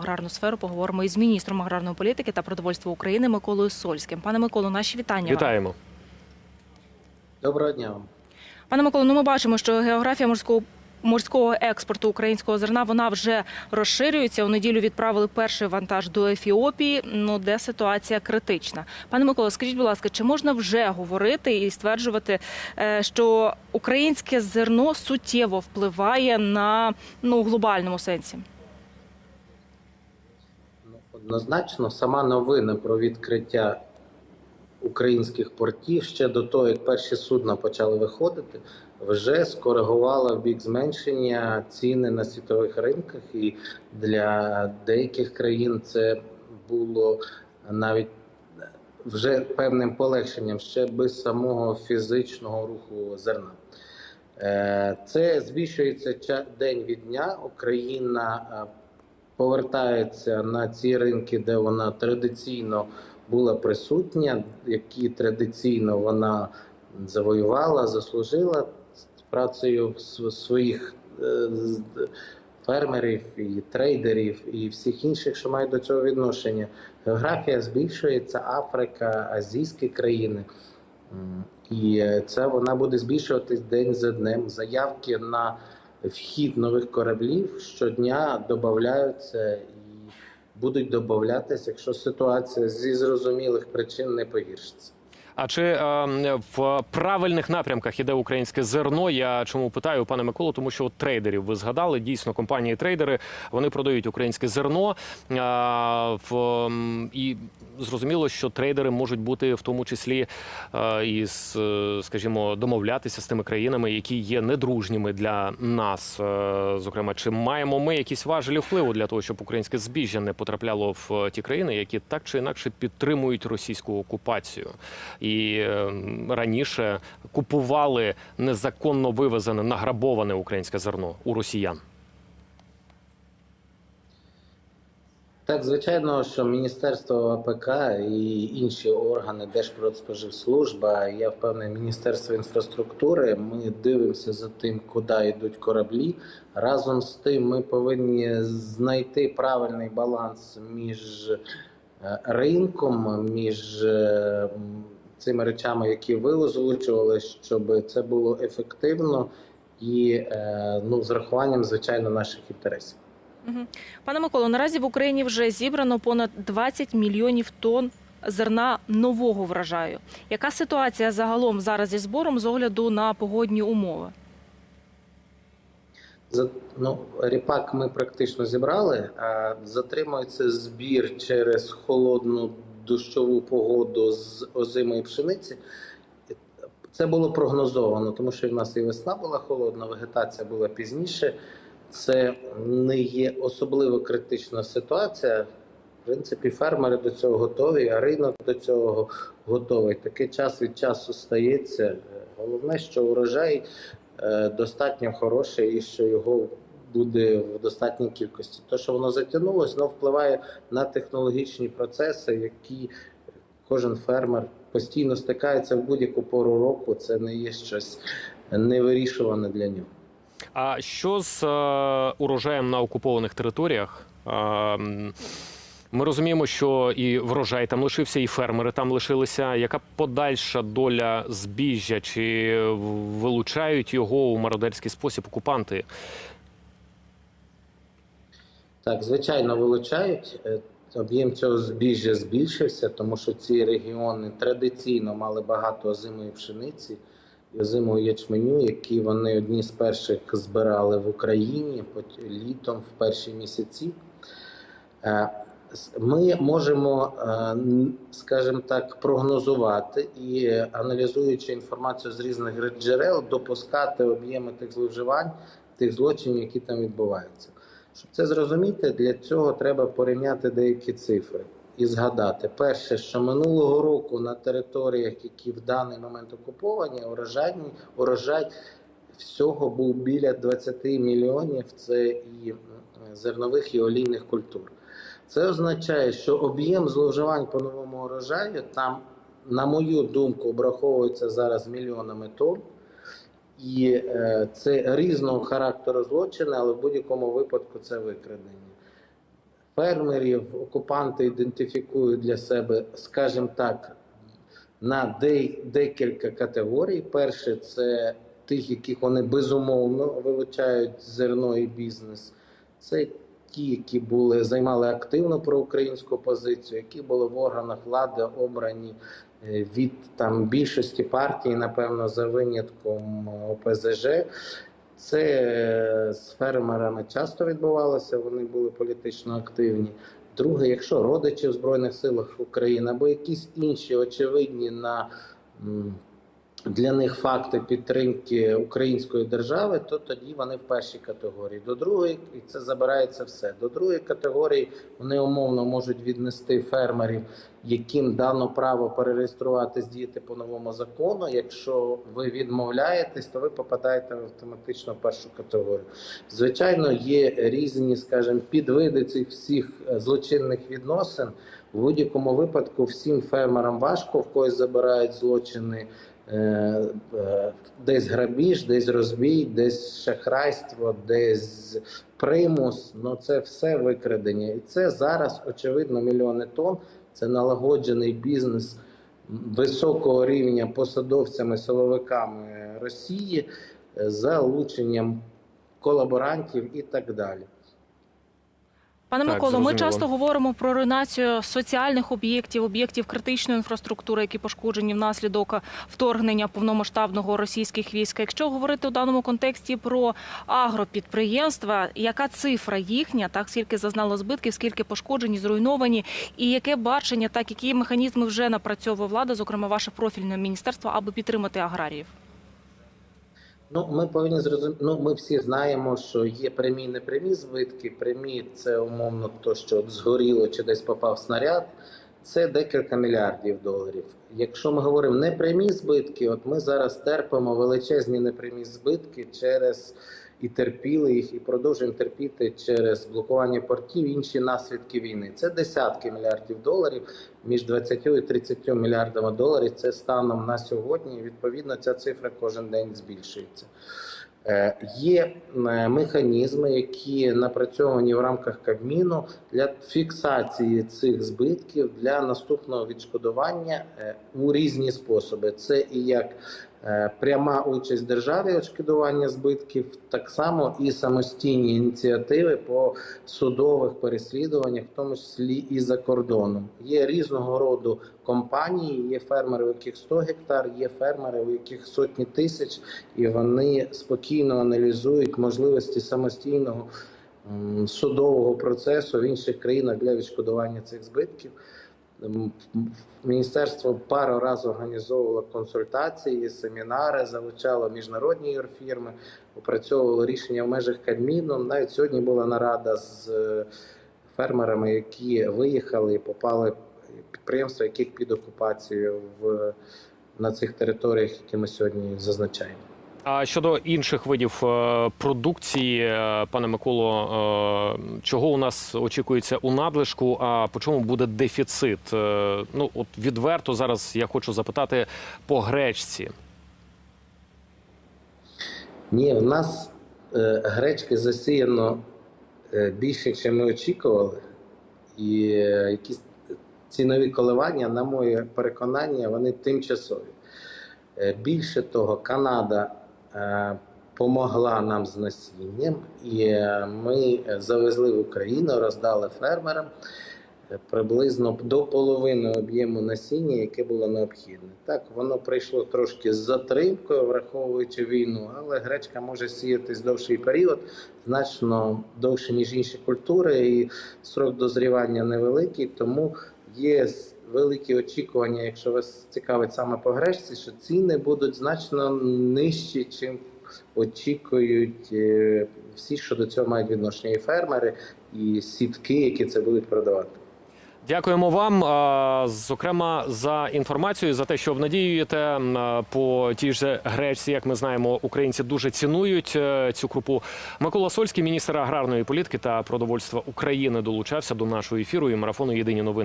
аграрну сферу поговоримо із міністром аграрної політики та продовольства України Миколою Сольським. Пане Миколо, наші вітання. вам. Вітаємо. Доброго дня вам. Пане Миколо, ну ми бачимо, що географія морського. Морського експорту українського зерна вона вже розширюється. У неділю відправили перший вантаж до Ефіопії. Ну де ситуація критична. Пане Миколо, скажіть, будь ласка, чи можна вже говорити і стверджувати, е, що українське зерно суттєво впливає на ну глобальному сенсі? Однозначно, сама новина про відкриття українських портів ще до того, як перші судна почали виходити, вже скоригувала в бік зменшення ціни на світових ринках, і для деяких країн це було навіть вже певним полегшенням ще без самого фізичного руху зерна. Е, Це збільшується день від дня. Україна е, повертається на ці ринки, де вона традиційно була присутня, які традиційно вона завоювала, заслужила працею своїх е, фермерів і трейдерів і всіх інших, що мають до цього відношення. Географія збільшується, Африка, азійські країни. І е, це вона буде збільшуватись день за днем. Заявки на вхід нових кораблів щодня додаються і будуть додатися, якщо ситуація зі зрозумілих причин не погіршиться. А чи е, в правильних напрямках іде українське зерно? Я чому питаю, пане Миколу, тому що от трейдерів ви згадали. Дійсно, компанії трейдери вони продають українське зерно. е, в, і зрозуміло, що трейдери можуть бути в тому числі е, із, е, скажімо, домовлятися з тими країнами, які є недружніми для нас. Е, зокрема, чи маємо ми якісь важелі впливу для того, щоб українське збіжжя не потрапляло в е, ті країни, які так чи інакше підтримують російську окупацію? і е, раніше купували незаконно вивезене награбоване українське зерно у росіян. Так, звичайно, що Міністерство АПК і інші органи Держпродспоживслужба, я впевнений, Міністерство інфраструктури. Ми дивимося за тим, куди йдуть кораблі. Разом з тим, ми повинні знайти правильний баланс між е, ринком, між е, м, цими речами, які ви озвучували, щоб це було ефективно і е, ну, з рахуванням, звичайно, наших інтересів. Пане Миколо, наразі в Україні вже зібрано понад 20 мільйонів тонн зерна нового врожаю. Яка ситуація загалом зараз зі збором з огляду на погодні умови? За ну ріпак ми практично зібрали. А затримується збір через холодну дощову погоду з озимої пшениці. Це було прогнозовано, тому що в нас і весна була холодна, вегетація була пізніше. Це не є особливо критична ситуація. В принципі, фермери до цього готові, а ринок до цього готовий. Такий час від часу стається. Головне, що урожай е, достатньо хороший і що його буде в достатній кількості. То, що воно затягнулося, воно впливає на технологічні процеси, які кожен фермер постійно стикається в будь-яку пору року. Це не є щось невирішуване для нього. А що з е, урожаєм на окупованих територіях? Е, ми розуміємо, що і врожай там лишився, і фермери там лишилися. Яка подальша доля збіжжя? Чи вилучають його у мародерський спосіб окупанти? Так, звичайно, вилучають. Е, Об'єм цього збіжжя збільшився, тому що ці регіони традиційно мали багато озимої пшениці і озимого ячменю, які вони одні з перших збирали в Україні літом в перші місяці. Е, Ми можемо, е, скажімо так, прогнозувати і аналізуючи інформацію з різних джерел, допускати об'єми тих зловживань, тих злочинів, які там відбуваються. Щоб це зрозуміти, для цього треба порівняти деякі цифри і згадати. Перше, що минулого року на територіях, які в даний момент окуповані, урожай, урожай всього був біля 20 мільйонів. Це і зернових і олійних культур. Це означає, що об'єм зловживань по новому урожаю там, на мою думку, обраховується зараз мільйонами тонн. І е, це різного характеру злочини, але в будь-якому випадку це викрадення. Фермерів окупанти ідентифікують для себе, скажімо так, на декілька категорій. Перше це тих, яких вони безумовно вилучають зерно і бізнес. Це ті, які були займали активну проукраїнську позицію, які були в органах влади обрані е, від там більшості партій, напевно, за винятком ОПЗЖ. Це е, з фермерами часто відбувалося, вони були політично активні. Друге, якщо родичі в Збройних силах України або якісь інші очевидні на для них факти підтримки української держави, то тоді вони в першій категорії. До другої, і це забирається все. До другої категорії вони умовно можуть віднести фермерів, яким дано право перереєструватись діяти по новому закону. Якщо ви відмовляєтесь, то ви попадаєте автоматично в першу категорію. Звичайно, є різні, скажімо, підвиди цих всіх е, злочинних відносин. В будь-якому випадку всім фермерам важко, в когось забирають злочини. Е, е, Десь грабіж, десь розбій, десь шахрайство, десь примус. Ну це все викрадення. І це зараз очевидно мільйони тонн. Це налагоджений бізнес високого рівня посадовцями, силовиками Росії е, залученням колаборантів і так далі. Пане Так, Миколо, ми часто говоримо про руйнацію соціальних об'єктів, об'єктів критичної інфраструктури, які пошкоджені внаслідок вторгнення повномасштабного російських військ. Якщо говорити у даному контексті про агропідприємства, яка цифра їхня, так скільки зазнало збитків, скільки пошкоджені, зруйновані, і яке бачення, так які механізми вже напрацьовує влада, зокрема ваше профільне міністерство, аби підтримати аграріїв? Ну, ми повинні зрозуміти. Ну, ми всі знаємо, що є прямі і непрямі збитки. Прямі це умовно то, що от згоріло чи десь попав снаряд. Це декілька мільярдів доларів. Якщо ми говоримо непрямі збитки, от ми зараз терпимо величезні непрямі збитки через і терпіли їх, і продовжуємо терпіти через блокування портів, інші наслідки війни. Це десятки мільярдів доларів, між 20 і 30 мільярдами доларів. Це станом на сьогодні. І, Відповідно, ця цифра кожен день збільшується. Е, Є е, механізми, які напрацьовані в рамках Кабміну для фіксації цих збитків для наступного відшкодування е, у різні способи. Це і як пряма участь держави у відшкодуванні збитків, так само і самостійні ініціативи по судових переслідуваннях, в тому числі і за кордоном. Є різного роду компанії, є фермери, у яких 100 гектар, є фермери, у яких сотні тисяч, і вони спокійно аналізують можливості самостійного судового процесу в інших країнах для відшкодування цих збитків. Міністерство пару разів організовувало консультації, семінари, залучало міжнародні юрфірми, опрацьовувало рішення в межах Кабміну. Навіть сьогодні була нарада з е, фермерами, які виїхали і попали підприємства, яких під окупацією в на цих територіях, які ми сьогодні зазначаємо. А щодо інших видів е, продукції, е, пане Миколо, е, чого у нас очікується у надлишку? А по чому буде дефіцит? Ну от відверто зараз я хочу запитати по гречці. Ні, в нас гречки засіяно більше, ніж ми очікували, і якісь цінові коливання, на моє переконання, вони тимчасові. Більше того, Канада помогла нам з насінням, і е, ми завезли в Україну, роздали фермерам е, приблизно до половини об'єму насіння, яке було необхідне. Так, воно прийшло трошки з затримкою, враховуючи війну, але гречка може сіятись довший період, значно довше, ніж інші культури, і срок дозрівання невеликий, тому є великі очікування, якщо вас цікавить саме по гречці, що ціни будуть значно нижчі, чим очікують е, всі, що до цього мають відношення, і фермери, і сітки, які це будуть продавати. Дякуємо вам, зокрема, за інформацію, за те, що обнадіюєте по тій ж гречці. Як ми знаємо, українці дуже цінують е, цю крупу. Микола Сольський, міністр аграрної політики та продовольства України, долучався до нашого ефіру і марафону Єдині новини.